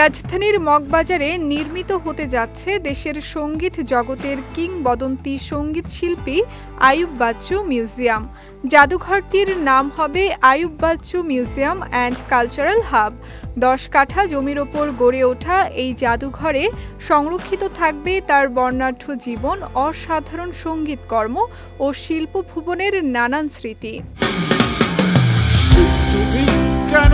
রাজধানীর মগবাজারে নির্মিত হতে যাচ্ছে দেশের সংগীত জগতের কিংবদন্তি সংগীত শিল্পী আয়ুব বাচ্চু মিউজিয়াম। জাদুঘরটির নাম হবে Ayub Bachchu museum and cultural hub. দশ কাঠা জমির ওপর গড়ে ওঠা এই জাদুঘরে সংরক্ষিত থাকবে তার বর্ণাঢ্য জীবন, অসাধারণ সঙ্গীতকর্ম ও শিল্প ভুবনের নানান স্মৃতি। কেন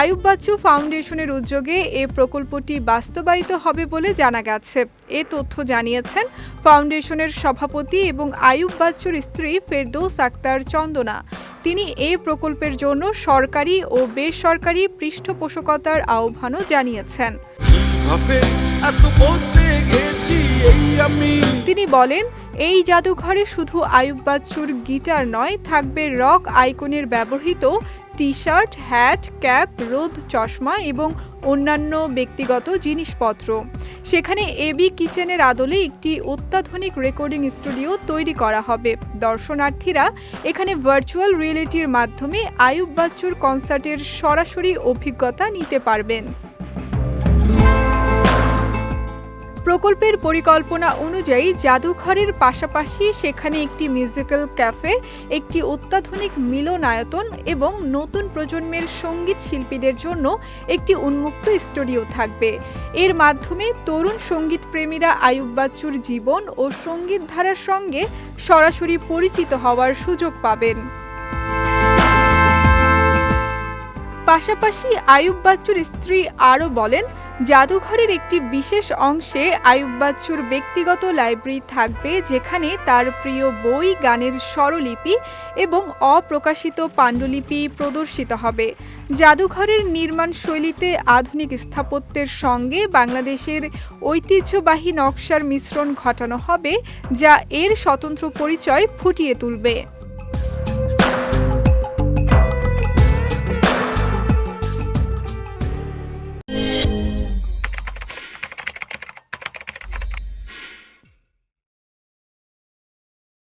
আয়ুব বাচ্চু ফাউন্ডেশনের উদ্যোগে এ প্রকল্পটি বাস্তবায়িত হবে বলে জানা গেছে। এ তথ্য জানিয়েছেন ফাউন্ডেশনের সভাপতি এবং আয়ুব বাচ্চুর স্ত্রী ফেরদৌস আক্তার চন্দনা। তিনি এ প্রকল্পের জন্য সরকারি ও বেসরকারি পৃষ্ঠপোষকতার আহ্বানও জানিয়েছেন। তিনি বলেন, এই জাদুঘরে শুধু আয়ুব বাচ্চুর গিটার নয়, থাকবে রক আইকনের ব্যবহৃত টি শার্ট হ্যাট, ক্যাপ, রোদ, চশমা এবং অন্যান্য ব্যক্তিগত জিনিসপত্র। সেখানে এবি কিচেনের আদলে একটি অত্যাধুনিক রেকর্ডিং স্টুডিও তৈরি করা হবে। দর্শনার্থীরা এখানে ভার্চুয়াল রিয়েলিটির মাধ্যমে আয়ুব বাচ্চুর কনসার্টের সরাসরি অভিজ্ঞতা নিতে পারবেন। প্রকল্পের পরিকল্পনা অনুযায়ী জাদুঘরের পাশাপাশি সেখানে একটি মিউজিক্যাল ক্যাফে, একটি অত্যাধুনিক মিলনায়তন এবং নতুন প্রজন্মের সংগীত শিল্পীদের জন্য একটি উন্মুক্ত স্টুডিও থাকবে। এর মাধ্যমে তরুণ সংগীত প্রেমীরা আয়ুব বাচ্চুর জীবন ও সংগীত ধারার সঙ্গে সরাসরি পরিচিত হওয়ার সুযোগ পাবেন। পাশাপাশি আয়ুব বাচ্চুর স্ত্রী আরও বলেন জাদুঘরের একটি বিশেষ অংশে আয়ুব বাচ্চুর ব্যক্তিগত লাইব্রেরি থাকবে, যেখানে তার প্রিয় বই, গানের স্বরলিপি এবং অপ্রকাশিত পাণ্ডুলিপি প্রদর্শিত হবে। জাদুঘরের নির্মাণ শৈলীতে আধুনিক স্থাপত্যের সঙ্গে বাংলাদেশের ঐতিহ্যবাহী নকশার মিশ্রণ ঘটানো হবে, যা এর স্বতন্ত্র পরিচয় ফুটিয়ে তুলবে।